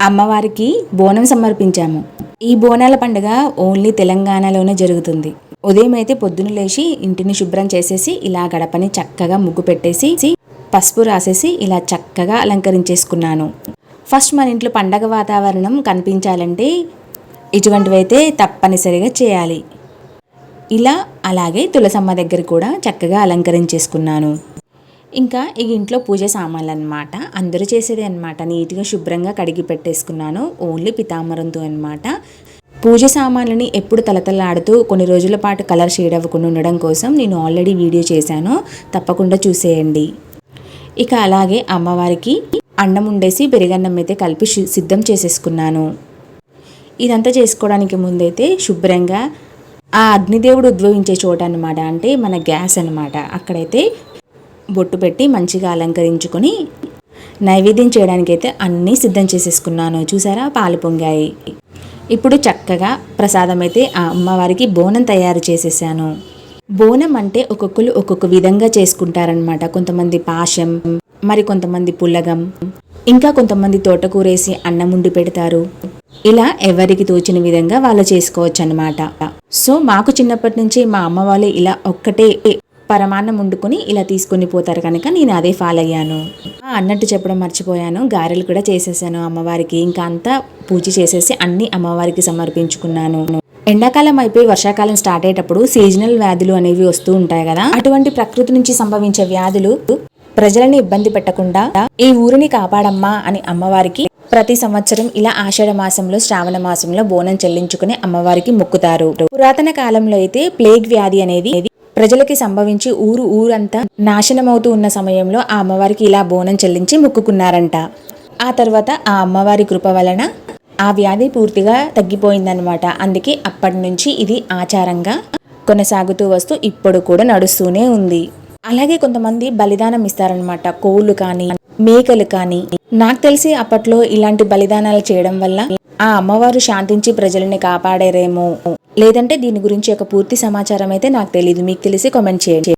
అమ్మవారికి బోనం సమర్పించాము. ఈ బోనాల పండుగ ఓన్లీ తెలంగాణలోనే జరుగుతుంది. ఉదయం అయితే పొద్దున లేచి ఇంటిని శుభ్రం చేసేసి ఇలా గడపని చక్కగా ముగ్గు పెట్టేసి పసుపు రాసేసి ఇలా చక్కగా అలంకరించేసుకున్నాను. ఫస్ట్ మన ఇంట్లో పండగ వాతావరణం కనిపించాలంటే ఇటువంటివైతే తప్పనిసరిగా చేయాలి. ఇలా అలాగే తులసమ్మ దగ్గర కూడా చక్కగా అలంకరించేసుకున్నాను. ఇంకా ఇక ఇంట్లో పూజ సామాన్లు అనమాట అందరూ చేసేది అనమాట నీట్గా శుభ్రంగా కడిగి పెట్టేసుకున్నాను. ఓన్లీ పితామరంతో అనమాట పూజ సామాన్లని ఎప్పుడు తలతలాడుతూ కొన్ని రోజుల పాటు కలర్ షేడ్ అవ్వకుండా ఉండడం కోసం నేను ఆల్రెడీ వీడియో చేశాను. తప్పకుండా చూసేయండి. ఇక అలాగే అమ్మవారికి అన్నం ఉండేసి పెరుగన్నం అయితే కలిపి సిద్ధం చేసేసుకున్నాను. ఇదంతా చేసుకోవడానికి ముందైతే శుభ్రంగా ఆ అగ్నిదేవుడు ఉద్భవించే చోట అన్నమాట. అంటే మన గ్యాస్ అనమాట అక్కడైతే బొట్టు పెట్టి మంచిగా అలంకరించుకొని నైవేద్యం చేయడానికైతే అన్నీ సిద్ధం చేసేసుకున్నాను. చూసారా? పాలు పొంగాయి. ఇప్పుడు చక్కగా ప్రసాదం అయితే ఆ అమ్మవారికి బోనం తయారు చేసేసాను. బోనం అంటే ఒక్కొక్కరు ఒక్కొక్క విధంగా చేసుకుంటారనమాట కొంతమంది పాశం మరి కొంతమంది పుల్లగం ఇంకా కొంతమంది తోటకూరేసి అన్నం ఉండి పెడతారు. ఇలా ఎవరికి తోచిన విధంగా వాళ్ళు చేసుకోవచ్చు అనమాట సో మాకు చిన్నప్పటి నుంచి మా అమ్మ వాళ్ళు ఇలా ఒక్కటే పరమాన్నం వండుకొని ఇలా తీసుకొని పోతారు కనుక నేను అదే ఫాలో అయ్యాను. అన్నట్టు చెప్పడం మర్చిపోయాను. గారెలు కూడా చేసేసాను అమ్మవారికి. ఇంకా అంతా పూజ చేసేసి అన్ని అమ్మవారికి సమర్పించుకున్నాను. ఎండాకాలం అయిపోయి వర్షాకాలం స్టార్ట్ అయ్యేటప్పుడు సీజనల్ వ్యాధులు అనేవి వస్తూ ఉంటాయి కదా. అటువంటి ప్రకృతి నుంచి సంభవించే వ్యాధులు ప్రజలని ఇబ్బంది పెట్టకుండా ఈ ఊరిని కాపాడమ్మా అని అమ్మవారికి ప్రతి సంవత్సరం ఇలా ఆషాఢ మాసంలో శ్రావణ మాసంలో బోనం చెల్లించుకుని అమ్మవారికి మొక్కుతారు. పురాతన కాలంలో అయితే ప్లేగ్ వ్యాధి అనేది ప్రజలకి సంభవించి ఊరు ఊరంతా నాశనమవుతూ ఉన్న సమయంలో ఆ అమ్మవారికి ఇలా బోనం చెల్లించి మొక్కుకున్నారంట. ఆ తర్వాత ఆ అమ్మవారి కృప వలన ఆ వ్యాధి పూర్తిగా తగ్గిపోయిందనమాట అందుకే అప్పటి నుంచి ఇది ఆచారంగా కొనసాగుతూ వస్తూ ఇప్పుడు కూడా నడుస్తూనే ఉంది. అలాగే కొంతమంది బలిదానం ఇస్తారనమాట కోళ్ళు కానీ మేకలు కానీ. నాకు తెలిసి అప్పట్లో ఇలాంటి బలిదానాలు చేయడం వల్ల ఆ అమ్మవారు శాంతించి ప్రజల్ని కాపాడారేమో లేదంటే దీని గురించి ఒక పూర్తి సమాచారం అయితే నాకు తెలియదు మీకు తెలిసి కామెంట్ చేయండి.